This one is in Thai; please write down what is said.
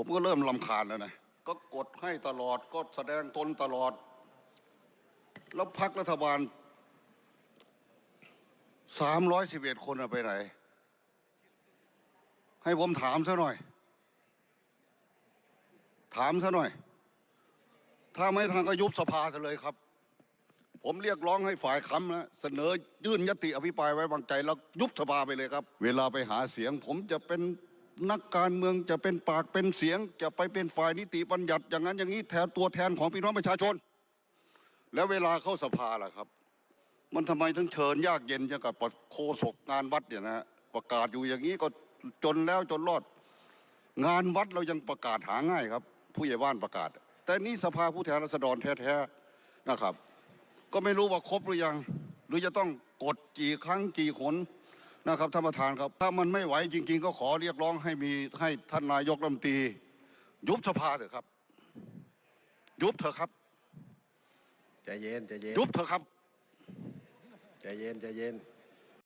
ผมก็เริ่มลำคาญแล้วนะก็กดให้ตลอดก็แสดงตนตลอด แล้วพักรัฐบาลสามร้อยสิบเอ็ดคนอาไปไหน ให้ผมถามซะหน่อย ถามซะหน่อย ถ้าไม่ทางก็ยุบสภาซะเลยครับ ผมเรียกร้องให้ฝ่ายค้ำนะเสนอยื่นยติอภิปรายไว้วางใจแล้วยุบสภาไปเลยครับ เวลาไปหาเสียง ผมจะเป็น นักการเมืองจะเป็นปากเป็นเสียง จะไปเป็นฝ่ายนิติบัญญัติ อย่างนั้นอย่างนี้แทนตัวแทนของพี่น้องประชาชน แล้วเวลาเข้าสภาล่ะครับ มันทำไมถึงเชิญยากเย็นอย่างกับโคศกงานวัดเนี่ยนะประกาศอยู่อย่างนี้ก็จนแล้วจนรอด งานวัดเรายังประกาศหาง่ายครับ ผู้ใหญ่บ้านประกาศ แต่นี่สภาผู้แทนราษฎรแท้ๆนะครับ ก็ไม่รู้ว่าครบหรือยัง หรือจะต้องกดกี่ครั้งกี่หน นะครับท่านประธานครับ ถ้ามันไม่ไหวจริง ๆ ก็ขอเรียกร้องให้มีให้ท่านนายกรัฐมนตรียุบสภาเถอะครับ ยุบเถอะครับใจเย็นใจเย็นยุบเถอะครับใจเย็นใจเย็น